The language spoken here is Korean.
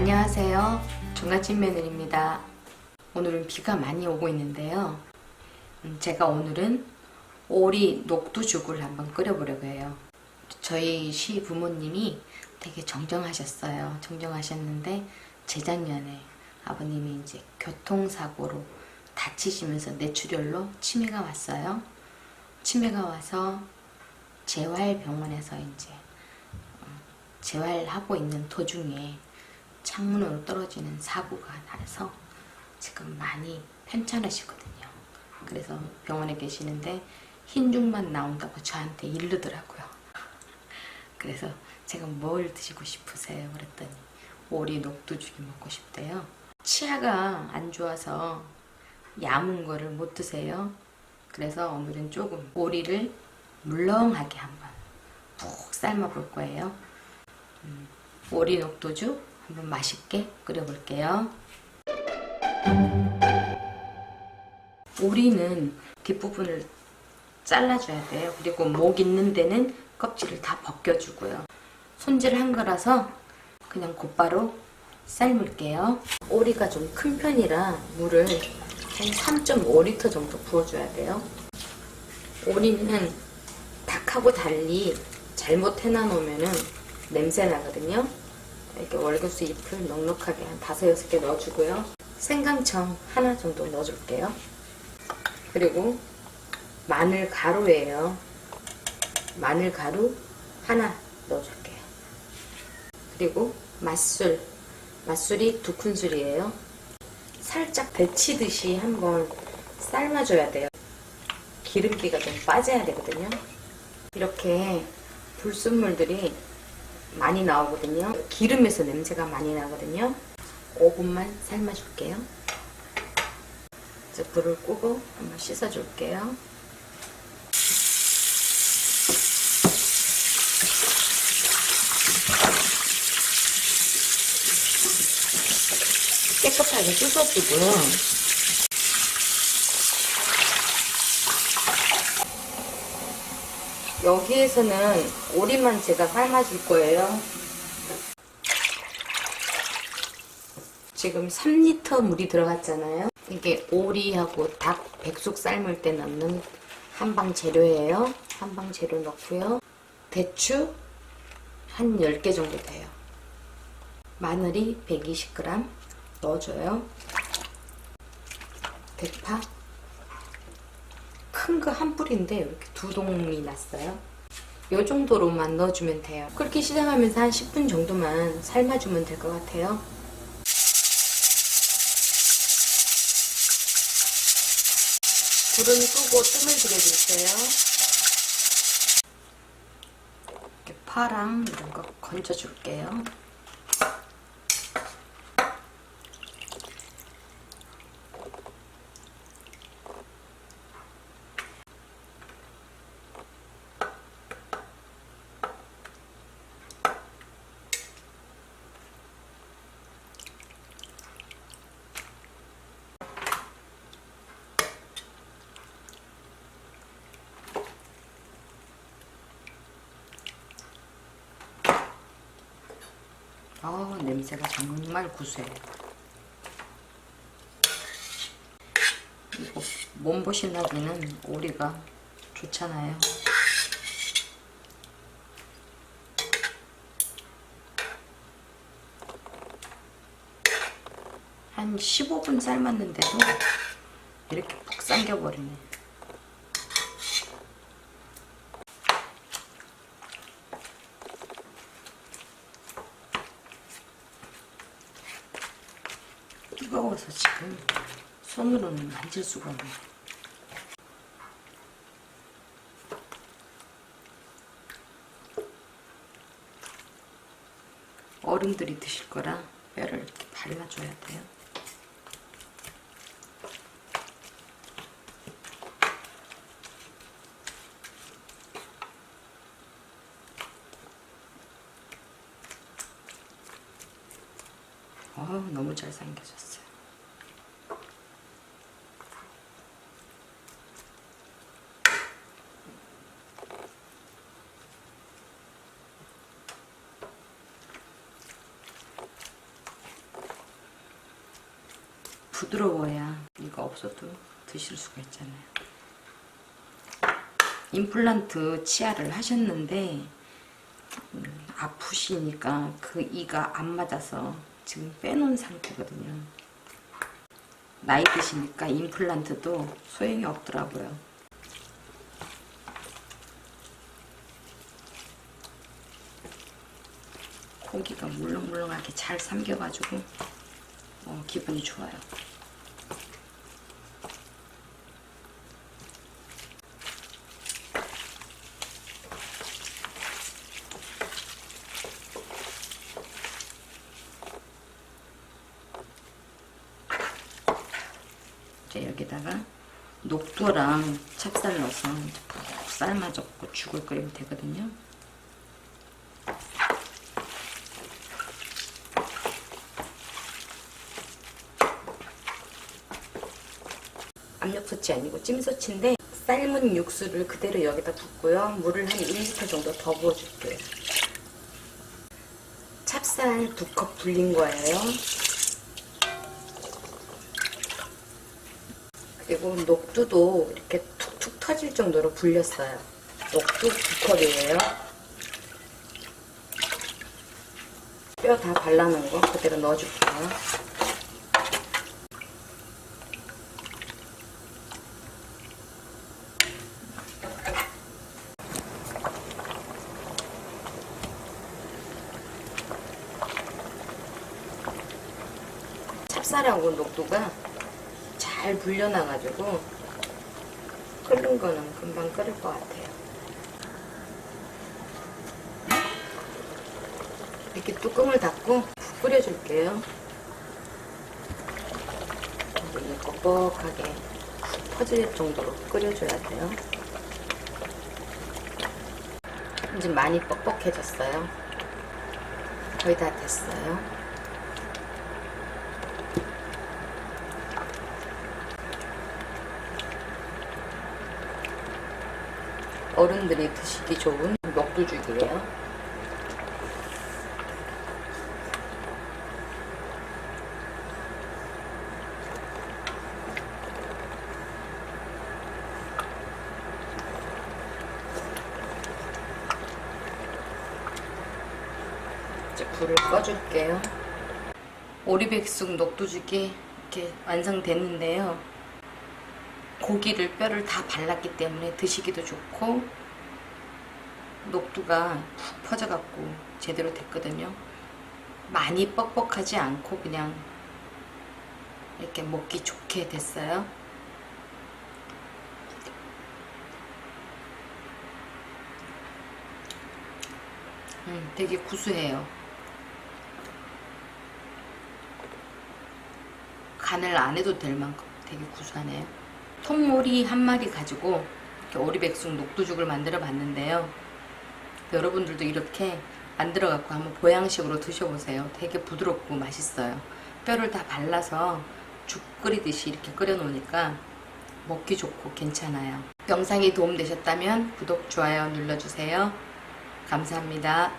안녕하세요. 종갓집 며느리입니다. 오늘은 비가 많이 오고 있는데요. 음, 제가 오늘은 오리 녹두죽을 한번 끓여보려고 해요. 저희 시 부모님이 되게 정정하셨어요. 정정하셨는데 재작년에 아버님이 이제 교통사고로 다치시면서 뇌출혈로 치매가 왔어요. 치매가 와서 재활병원에서 이제 어, 재활하고 있는 도중에 창문으로 떨어지는 사고가 나서 지금 많이 편찮으시거든요. 그래서 병원에 계시는데 흰죽만 나온다고 저한테 이르더라고요. 그래서 제가 뭘 드시고 싶으세요? 그랬더니 오리 녹두죽이 먹고 싶대요. 치아가 안 좋아서 야문 거를 못 드세요. 그래서 오늘은 조금 오리를 물렁하게 한번 푹 삶아 볼 거예요. 음, 오리 녹두죽 한번 맛있게 끓여 볼게요. 오리는 뒷부분을 잘라줘야 돼요. 그리고 목 있는 데는 껍질을 다 벗겨주고요. 손질한 거라서 그냥 곧바로 삶을게요. 오리가 좀 큰 편이라 물을 한 3.5리터 정도 부어줘야 돼요. 오리는 닭하고 달리 잘못 해놔 놓으면 냄새 나거든요. 이렇게 월계수 잎을 넉넉하게 한 5, 6개 넣어주고요. 생강청 하나 정도 넣어줄게요. 그리고 마늘 가루예요. 마늘 가루 하나 넣어줄게요. 그리고 맛술, 맛술이 두 큰술이에요. 살짝 데치듯이 한번 삶아줘야 돼요. 기름기가 좀 빠져야 되거든요. 이렇게 불순물들이 많이 나오거든요. 기름에서 냄새가 많이 나거든요. 5분만 삶아줄게요. 이제 불을 끄고 한번 씻어줄게요. 깨끗하게 씻어주고요. 여기에서는 오리만 제가 삶아줄 거예요. 지금 3리터 물이 들어갔잖아요. 이게 오리하고 닭 백숙 삶을 때 넣는 한방 재료예요. 한방 재료 넣고요. 대추 한 10개 정도 돼요. 마늘이 120g 넣어줘요. 대파 큰 거 한 뿌리인데 이렇게 두 동이 났어요. 이 정도로만 넣어주면 돼요. 끓기 시작하면서 한 10분 정도만 삶아주면 될 것 같아요. 불은 끄고 뜸을 들여주세요. 이렇게 파랑 이런 거 건져줄게요. 아 냄새가 정말 구수해요. 이거 몸보신 하기는 오리가 좋잖아요. 한 15분 삶았는데도 이렇게 푹 삼겨버리네. 뜨거워서 지금 손으로는 만질 수가 없네. 어른들이 드실 거라 뼈를 이렇게 발라줘야 돼요. 어, 너무 잘 삶겨졌어요. 부드러워야 이가 없어도 드실 수가 있잖아요. 임플란트 치아를 하셨는데 음, 아프시니까 그 이가 안 맞아서 지금 빼놓은 상태거든요. 나이 드시니까 임플란트도 소용이 없더라고요. 고기가 물렁물렁하게 잘 삼겨가지고 어, 기분이 좋아요. 이제 여기다가 녹두랑 찹쌀 넣어서 푹 삶아줬고 죽을 끓이면 되거든요. 압력솥이 아니고 찜솥인데 삶은 육수를 그대로 여기다 붓고요. 물을 한 1리터 정도 더 부어줄게요. 찹쌀 두 컵 불린 거예요. 그리고 녹두도 이렇게 툭툭 터질 정도로 불렸어요. 녹두 두 컵이에요. 뼈 다 발라놓은 거 그대로 넣어줄게요. 찹쌀하고 녹두가 잘 불려놔가지고 끓는 거는 금방 끓을 것 같아요. 이렇게 뚜껑을 닫고 푹 끓여줄게요. 이게 뻑뻑하게 푹 퍼질 정도로 끓여줘야 돼요. 이제 많이 뻑뻑해졌어요. 거의 다 됐어요. 어른들이 드시기 좋은 녹두죽이에요. 이제 불을 꺼줄게요. 오리백숙 녹두죽이 이렇게 완성됐는데요. 고기를 뼈를 다 발랐기 때문에 드시기도 좋고 녹두가 푹 퍼져갖고 제대로 됐거든요. 많이 뻑뻑하지 않고 그냥 이렇게 먹기 좋게 됐어요. 음, 되게 구수해요. 간을 안 해도 될 만큼 되게 구수하네요. 통오리 한 마리 가지고 이렇게 오리백숙 녹두죽을 만들어 봤는데요. 여러분들도 이렇게 만들어 갖고 한번 보양식으로 드셔보세요. 되게 부드럽고 맛있어요. 뼈를 다 발라서 죽 끓이듯이 이렇게 끓여 놓으니까 먹기 좋고 괜찮아요. 영상이 도움되셨다면 구독, 좋아요 눌러주세요. 감사합니다.